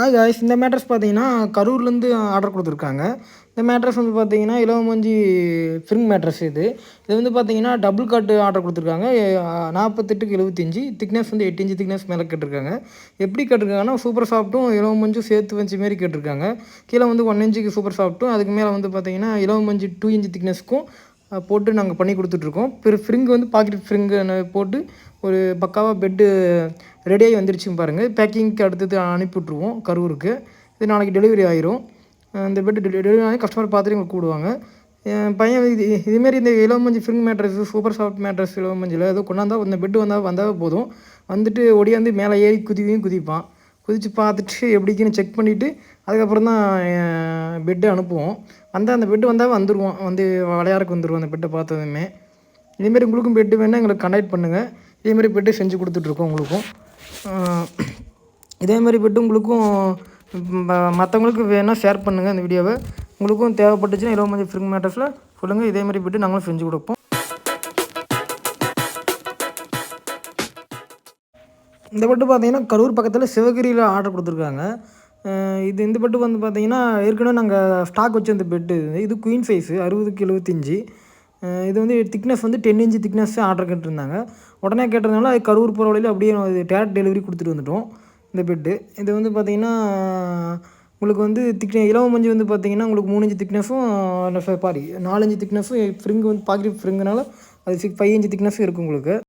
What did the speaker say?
ஆ guys இந்த mattress பார்த்தீங்கன்னா கரூர்லேருந்து order கொடுத்துருக்காங்க. இந்த மேட்ரஸ் வந்து பார்த்தீங்கன்னா இலவமஞ்சி ஃபிரிங் மேட்ரஸ் இது. இது வந்து பார்த்தீங்கன்னா டபுள் காட்டு ஆர்டர் கொடுத்துருக்காங்க. நாற்பத்தெட்டுக்கு எழுபத்தஞ்சி திக்னஸ் வந்து எட்டு இன்ச்சு திக்னஸ் மேலே கேட்டிருக்காங்க. எப்படி கேட்டிருக்காங்கன்னா சூப்பர் சாஃப்ட்டும் இலவமஞ்சும் சேர்த்து வச்சு மாரி கேட்டிருக்காங்க. கீழே வந்து ஒன் இன்ச்சுக்கு சூப்பர் சாஃப்ட்டும் அதுக்கு மேலே வந்து பார்த்தீங்கன்னா இலவமஞ்சி டூ இன்ச்சு திக்னஸ்க்கும் போட்டு நாங்கள் பண்ணி கொடுத்துட்ருக்கோம். பிற ஃப்ரிங்கு வந்து பாக்கெட் ஃப்ரிங்கு போட்டு ஒரு பக்காவாக பெட்டு ரெடியாகி வந்துருச்சு பாருங்கள் பேக்கிங்க்கு அடுத்தது அனுப்பி விட்ருவோம் கரூருக்கு. இது நாளைக்கு டெலிவரி ஆயிரும். இந்த பெட்டு டெலிவரி ஆகி கஸ்டமர் பார்த்துட்டு எங்களுக்கு கூடுவாங்க என் பையன் இது இதுமாரி இந்த இளவமஞ்சி ஃப்ரிங் மேட்ரஸ் சூப்பர் சாஃப்ட் மேட்ரஸ் இளவமஞ்சியில் ஏதோ கொண்டாந்தா இந்த பெட்டு வந்தால் வந்தால் போதும். வந்துட்டு ஒடியாந்து மேலே ஏறி குதிவையும் குதிப்பான். குதித்து பார்த்துட்டு எப்படிக்குன்னு செக் பண்ணிவிட்டு அதுக்கப்புறம் தான் பெட்டு அனுப்புவோம். வந்தால் அந்த பெட்டு வந்தால் வந்துடுவோம் வந்து விளையாடுறக்கு வந்துடுவோம் அந்த பெட்டை பார்த்ததுமே. இதேமாரி உங்களுக்கும் பெட்டு வேணால் எங்களுக்கு கனெக்ட் பண்ணுங்கள் இதேமாரி பெட்டு செஞ்சு கொடுத்துட்ருக்கோம் உங்களுக்கும். இதேமாரி பெட்டு உங்களுக்கும் மற்றவங்களுக்கு வேணால் ஷேர் பண்ணுங்கள் இந்த வீடியோவை உங்களுக்கும் தேவைப்பட்டுச்சுன்னா இருபது ஃப்ரிங் மேட்டர்ஸில் சொல்லுங்கள் இதேமாரி பெட்டு நாங்களும் செஞ்சு கொடுப்போம். இந்த பட்டு பார்த்தீங்கன்னா கரூர் பக்கத்தில் சிவகிரியில் ஆர்டர் கொடுத்துருக்காங்க. இது இந்த பட்டு வந்து பார்த்தீங்கன்னா ஏற்கனவே நாங்கள் ஸ்டாக் வச்சிருந்த பெட்டு இது. குயின் சைஸு அறுபதுக்கு எழுபத்தஞ்சி. இது வந்து திக்னஸ் வந்து டென் இன்ச்சு திக்னஸ் ஆர்டர் கேட்டிருந்தாங்க. உடனே கேட்டதுனால அது கரூர் போகிற வழியில் அப்படியே டேரக்ட் டெலிவரி கொடுத்துட்டு வந்துட்டோம் இந்த பெட்டு இது வந்து பார்த்திங்கன்னா உங்களுக்கு வந்து திக்ன இலவ மஞ்சு வந்து பார்த்திங்கன்னா உங்களுக்கு மூணு இன்ச்சு திக்னஸும் சாரி நாலு திக்னஸும் ஃப்ரிங்கு வந்து பாக்கெட் ஃப்ரிங்குனால அது சிக்ஸ் ஃபைவ் இன்ச்சு திக்னஸும் இருக்குது உங்களுக்கு.